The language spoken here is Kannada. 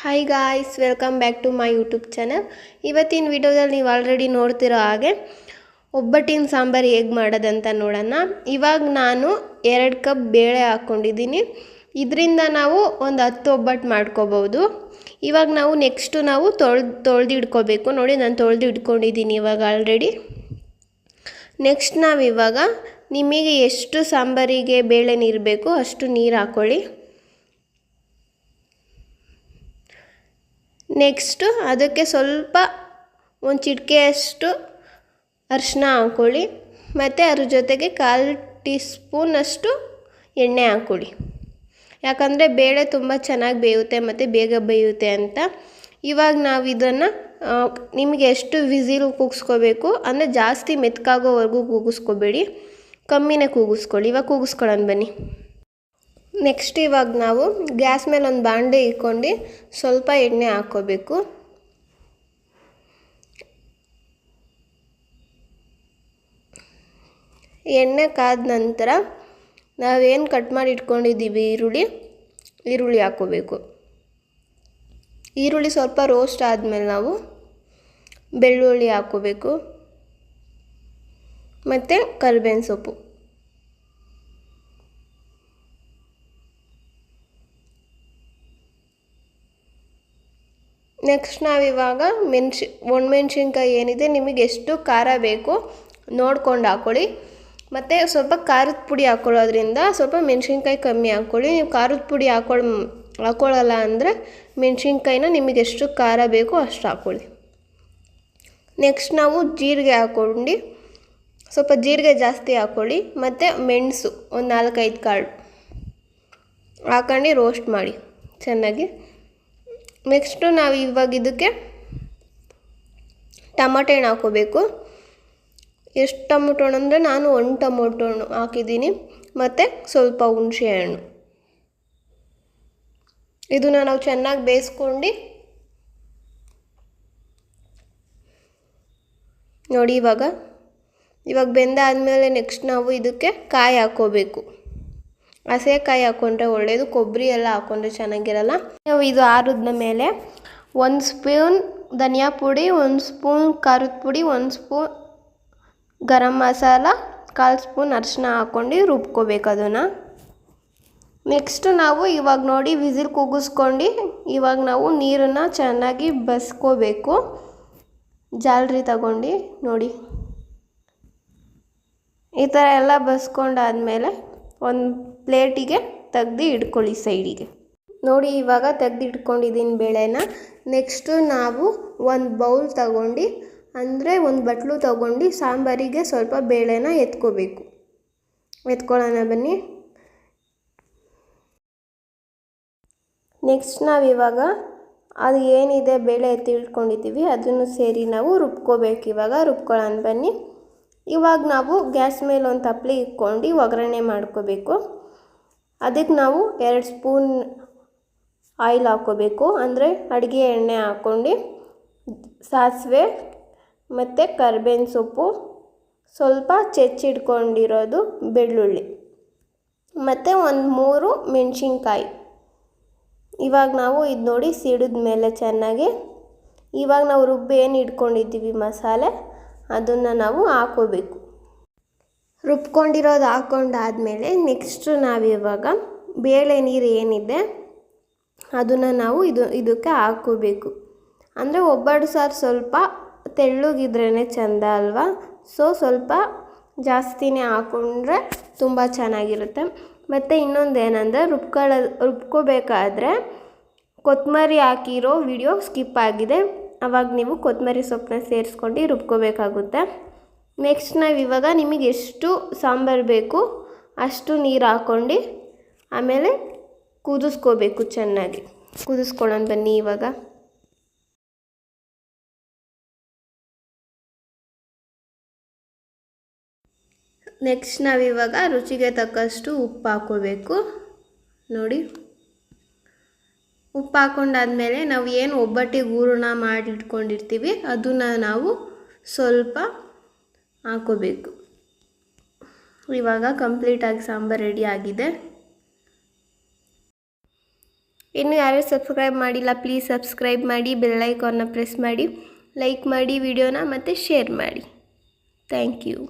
Hi guys welcome back to my YouTube channel ಇವತ್ತಿನ ವಿಡಿಯೋದಲ್ಲಿ ನೀವು ಆಲ್ರೆಡಿ ನೋಡ್ತಿರೋ ಹಾಗೆ ಒಬ್ಬಟ್ಟಿನ ಸಾಂಬಾರು ಹೇಗೆ ಮಾಡೋದಂತ ನೋಡೋಣ. ಇವಾಗ ನಾನು ಎರಡು ಕಪ್ ಬೇಳೆ ಹಾಕ್ಕೊಂಡಿದ್ದೀನಿ. ಇದರಿಂದ ನಾವು ಒಂದು ಹತ್ತು ಒಬ್ಬಟ್ಟು ಮಾಡ್ಕೋಬೋದು ಇವಾಗ ನಾವು ನೆಕ್ಸ್ಟು ನಾವು ತೊಳ್ದು ತೊಳೆದು ಇಟ್ಕೋಬೇಕು. ನೋಡಿ ನಾನು ತೊಳೆದು ಇಟ್ಕೊಂಡಿದ್ದೀನಿ ಇವಾಗ ಆಲ್ರೆಡಿ ನೆಕ್ಸ್ಟ್ ನಾವು ಇವಾಗ ನಿಮಗೆ ಎಷ್ಟು ಸಾಂಬಾರಿಗೆ ಬೇಳೆ ನೀರು ಬೇಕು ಅಷ್ಟು ನೀರು ಹಾಕ್ಕೊಳ್ಳಿ ನೆಕ್ಸ್ಟು ಅದಕ್ಕೆ ಸ್ವಲ್ಪ ಒಂದು ಚಿಟಿಕೆಯಷ್ಟು ಅರಿಶಿನ ಹಾಕ್ಕೊಳ್ಳಿ ಮತ್ತು ಅದ್ರ ಜೊತೆಗೆ ಕಾಲು ಟೀ ಸ್ಪೂನಷ್ಟು ಎಣ್ಣೆ ಹಾಕ್ಕೊಳ್ಳಿ ಯಾಕಂದರೆ ಬೇಳೆ ತುಂಬ ಚೆನ್ನಾಗಿ ಬೇಯುತ್ತೆ ಮತ್ತು ಬೇಗ ಬೇಯುತ್ತೆ ಅಂತ. ಇವಾಗ ನಾವು ಇದನ್ನು ನಿಮಗೆ ಎಷ್ಟು ವಿಸಿಲ್ ಕೂಗಿಸ್ಕೋಬೇಕು, ಅಂದರೆ ಜಾಸ್ತಿ ಮೆತ್ಕಾಗೋವರೆಗೂ ಕೂಗಿಸ್ಕೋಬೇಡಿ. ಕಮ್ಮಿನೇ ಕೂಗಿಸ್ಕೊಳ್ಳಿ. ಇವಾಗ ಕೂಗಿಸ್ಕೊಳ್ಳೋಣ ಬನ್ನಿ. ನೆಕ್ಸ್ಟ್ ಇವಾಗ ನಾವು ಗ್ಯಾಸ್ ಮೇಲೆ ಒಂದು ಬಾಂಡೆ ಇಟ್ಕೊಂಡು ಸ್ವಲ್ಪ ಎಣ್ಣೆ ಹಾಕ್ಕೋಬೇಕು. ಎಣ್ಣೆ ಕಾದ ನಂತರ ನಾವೇನು ಕಟ್ ಮಾಡಿ ಇಟ್ಕೊಂಡಿದ್ದೀವಿ ಈರುಳ್ಳಿ ಈರುಳ್ಳಿ ಹಾಕ್ಕೋಬೇಕು. ಈರುಳ್ಳಿ ಸ್ವಲ್ಪ ರೋಸ್ಟ್ ಆದಮೇಲೆ ನಾವು ಬೆಳ್ಳುಳ್ಳಿ ಹಾಕ್ಕೋಬೇಕು. ಮತ್ತು ಕರಿಬೇವಿನ ಸೊಪ್ಪು. ನೆಕ್ಸ್ಟ್ ನಾವಿವಾಗ ಮೆಣ್ಸಿ ಒಣಮೆಣ್ಸಿನ್ಕಾಯಿ ಏನಿದೆ ನಿಮಗೆ ಎಷ್ಟು ಖಾರ ಬೇಕು ನೋಡ್ಕೊಂಡು ಹಾಕ್ಕೊಳ್ಳಿ ಮತ್ತು ಸ್ವಲ್ಪ ಖಾರದ ಪುಡಿ ಹಾಕ್ಕೊಳ್ಳೋದ್ರಿಂದ ಸ್ವಲ್ಪ ಮೆಣಸಿನ್ಕಾಯಿ ಕಮ್ಮಿ ಹಾಕ್ಕೊಳ್ಳಿ ನೀವು ಖಾರದ ಪುಡಿ ಹಾಕೊಳ್ ಹಾಕ್ಕೊಳ್ಳಲ್ಲ ಅಂದರೆ ಮೆಣಸಿನ್ಕಾಯಿನ ನಿಮಗೆ ಎಷ್ಟು ಖಾರ ಬೇಕೋ ಅಷ್ಟು ಹಾಕ್ಕೊಳ್ಳಿ ನೆಕ್ಸ್ಟ್ ನಾವು ಜೀರಿಗೆ ಹಾಕ್ಕೊಂಡು ಸ್ವಲ್ಪ ಜೀರಿಗೆ ಜಾಸ್ತಿ ಹಾಕ್ಕೊಳ್ಳಿ ಮತ್ತು ಮೆಣಸು ಒಂದು ನಾಲ್ಕೈದು ಕಾಳು ಹಾಕೊಂಡು ರೋಸ್ಟ್ ಮಾಡಿ ಚೆನ್ನಾಗಿ. ನೆಕ್ಸ್ಟು ನಾವು ಇವಾಗ ಇದಕ್ಕೆ ಟಮಾಟೆ ಹಣ್ಣು ಹಾಕೋಬೇಕು ಎಷ್ಟು ಟೊಮೊಟೊ ಹಣ್ಣು ಅಂದರೆ ನಾನು ಒಂದು ಟೊಮೊಟೊ ಹಣ್ಣು ಹಾಕಿದ್ದೀನಿ. ಮತ್ತು ಸ್ವಲ್ಪ ಹುಣಸೆ ಹಣ್ಣು. ಇದನ್ನು ನಾವು ಚೆನ್ನಾಗಿ ಬೇಯಿಸ್ಕೊಂಡು ನೋಡಿ ಇವಾಗ. ಇವಾಗ ಬೆಂದಾದಮೇಲೆ ನೆಕ್ಸ್ಟ್ ನಾವು ಇದಕ್ಕೆ ಕಾಯಿ ಹಾಕ್ಕೋಬೇಕು. ಹಸೆಕಾಯಿ ಹಾಕ್ಕೊಂಡ್ರೆ ಒಳ್ಳೆಯದು ಕೊಬ್ಬರಿ ಎಲ್ಲ ಹಾಕ್ಕೊಂಡ್ರೆ ಚೆನ್ನಾಗಿರಲ್ಲ. ಇದು ಆರಿದ ಮೇಲೆ ಒಂದು ಸ್ಪೂನ್ ಧನಿಯಾ ಪುಡಿ, ಒಂದು ಸ್ಪೂನ್ ಖಾರದ ಪುಡಿ, ಒಂದು ಸ್ಪೂನ್ ಗರಂ ಮಸಾಲ, ಕಾಲು ಸ್ಪೂನ್ ಅರಿಶಿನ ಹಾಕ್ಕೊಂಡು ರುಬ್ಕೋಬೇಕು ಅದನ್ನು. ನೆಕ್ಸ್ಟು ನಾವು ಇವಾಗ ನೋಡಿ ವಿಸಿಲ್ ಕೂಗಿಸ್ಕೊಂಡು ಇವಾಗ ನಾವು ನೀರನ್ನು ಚೆನ್ನಾಗಿ ಬಸ್ಕೋಬೇಕು. ಜಾಲ್ರಿ ತಗೊಂಡು ನೋಡಿ. ಈ ಥರ ಎಲ್ಲ ಬಸ್ಕೊಂಡಾದಮೇಲೆ ಒಂದು ಪ್ಲೇಟಿಗೆ ತೆಗ್ದು ಇಟ್ಕೊಳ್ಳಿ ಸೈಡಿಗೆ. ನೋಡಿ, ಇವಾಗ ತೆಗ್ದು ಇಟ್ಕೊಂಡಿದ್ದೀನಿ ಬೇಳೆನ. ನೆಕ್ಸ್ಟು ನಾವು ಒಂದು ಬೌಲ್ ತಗೊಂಡು, ಅಂದರೆ ಒಂದು ಬಟ್ಲು ತಗೊಂಡು ಸಾಂಬಾರಿಗೆ ಸ್ವಲ್ಪ ಬೇಳೆನ ಎತ್ಕೋಬೇಕು. ಎತ್ಕೊಳ್ಳೋಣ ಬನ್ನಿ. ನೆಕ್ಸ್ಟ್ ನಾವಿವಾಗ ಅದು ಏನಿದೆ ಬೇಳೆ ಎತ್ತಿ ಇಟ್ಕೊಂಡಿದ್ದೀವಿ, ಅದನ್ನು ಸೇರಿ ನಾವು ರುಬ್ಕೋಬೇಕು. ಇವಾಗ ರುಬ್ಕೊಳ್ಳೋಣ ಬನ್ನಿ. ಇವಾಗ ನಾವು ಗ್ಯಾಸ್ ಮೇಲೆ ಒಂದು ತಪ್ಪಲೆ ಇಟ್ಕೊಂಡು ಒಗ್ಗರಣೆ ಮಾಡ್ಕೋಬೇಕು. ಅದಕ್ಕೆ ನಾವು ಎರಡು ಸ್ಪೂನ್ ಆಯಿಲ್ ಹಾಕ್ಕೋಬೇಕು. ಅಂದರೆ ಅಡುಗೆ ಎಣ್ಣೆ ಹಾಕ್ಕೊಂಡು ಸಾಸಿವೆ ಮತ್ತು ಕರ್ಬೇವಿನ ಸೊಪ್ಪು, ಸ್ವಲ್ಪ ಚೆಚ್ಚಿಟ್ಕೊಂಡಿರೋದು ಬೆಳ್ಳುಳ್ಳಿ ಮತ್ತು ಒಂದು ಮೂರು ಮೆಣಸಿನ್ಕಾಯಿ. ಇವಾಗ ನಾವು ಇದು ನೋಡಿ ಸಿಡಿದ ಮೇಲೆ ಚೆನ್ನಾಗಿ. ಇವಾಗ ನಾವು ರುಬ್ಬಿ ಏನು ಇಟ್ಕೊಂಡಿದ್ದೀವಿ ಮಸಾಲೆ, ಅದನ್ನು ನಾವು ಹಾಕೋಬೇಕು ರುಬ್ಕೊಂಡಿರೋದು ಹಾಕ್ಕೊಂಡಾದಮೇಲೆ ನೆಕ್ಸ್ಟು ನಾವಿವಾಗ ಬೇಳೆ ನೀರು ಏನಿದೆ ಅದನ್ನು ನಾವು ಇದು, ಇದಕ್ಕೆ ಹಾಕೋಬೇಕು ಅಂದರೆ ಒಬ್ಬಟ್ಟು ಸಾರು ಸ್ವಲ್ಪ ತೆಳ್ಳಗಿದ್ರೇ ಚೆಂದ ಅಲ್ವಾ? ಸೊ ಸ್ವಲ್ಪ ಜಾಸ್ತಿನೇ ಹಾಕ್ಕೊಂಡ್ರೆ ತುಂಬ ಚೆನ್ನಾಗಿರುತ್ತೆ. ಮತ್ತು ಇನ್ನೊಂದು ಏನಂದರೆ ರುಬ್ಕೊಳ್ಳೋ, ರುಬ್ಕೋಬೇಕಾದ್ರೆ ಕೊತ್ತಂಬರಿ ಹಾಕಿರೋ ವಿಡಿಯೋ ಸ್ಕಿಪ್ ಆಗಿದೆ. ಅವಾಗ ನೀವು ಕೊತ್ತಂಬರಿ ಸೊಪ್ಪನ್ನ ಸೇರಿಸ್ಕೊಂಡು ರುಬ್ಕೋಬೇಕಾಗುತ್ತೆ. ನೆಕ್ಸ್ಟ್ ನಾವು ಇವಾಗ ನಿಮಗೆ ಎಷ್ಟು ಸಾಂಬಾರು ಬೇಕು ಅಷ್ಟು ನೀರು ಹಾಕ್ಕೊಂಡು ಆಮೇಲೆ ಕುದಿಸ್ಕೋಬೇಕು ಚೆನ್ನಾಗಿ. ಕುದಿಸ್ಕೊಳ್ಳೋಣ ಬನ್ನಿ ಇವಾಗ. ನೆಕ್ಸ್ಟ್ ನಾವಿವಾಗ ರುಚಿಗೆ ತಕ್ಕಷ್ಟು ಉಪ್ಪು ಹಾಕೋಬೇಕು. ನೋಡಿ. ಉಪ್ಪು ಹಾಕ್ಕೊಂಡಾದ್ಮೇಲೆ ನಾವು ಏನು ಒಬ್ಬಟ್ಟಿಗೆ ಹೂರಣ ಮಾಡಿಟ್ಕೊಂಡಿರ್ತೀವಿ ಅದನ್ನು ನಾವು ಸ್ವಲ್ಪ ಹಾಕೋಬೇಕು. ಇವಾಗ ಕಂಪ್ಲೀಟಾಗಿ ಸಾಂಬಾರು ರೆಡಿ ಆಗಿದೆ. ಇನ್ನು ಯಾರು ಸಬ್ಸ್ಕ್ರೈಬ್ ಮಾಡಿಲ್ಲ ಪ್ಲೀಸ್ ಸಬ್ಸ್ಕ್ರೈಬ್ ಮಾಡಿ ಬೆಲ್ಲೈಕಾನ್ನ ಪ್ರೆಸ್ ಮಾಡಿ ಲೈಕ್ ಮಾಡಿ ವಿಡಿಯೋನ ಮತ್ತು ಶೇರ್ ಮಾಡಿ. Thank you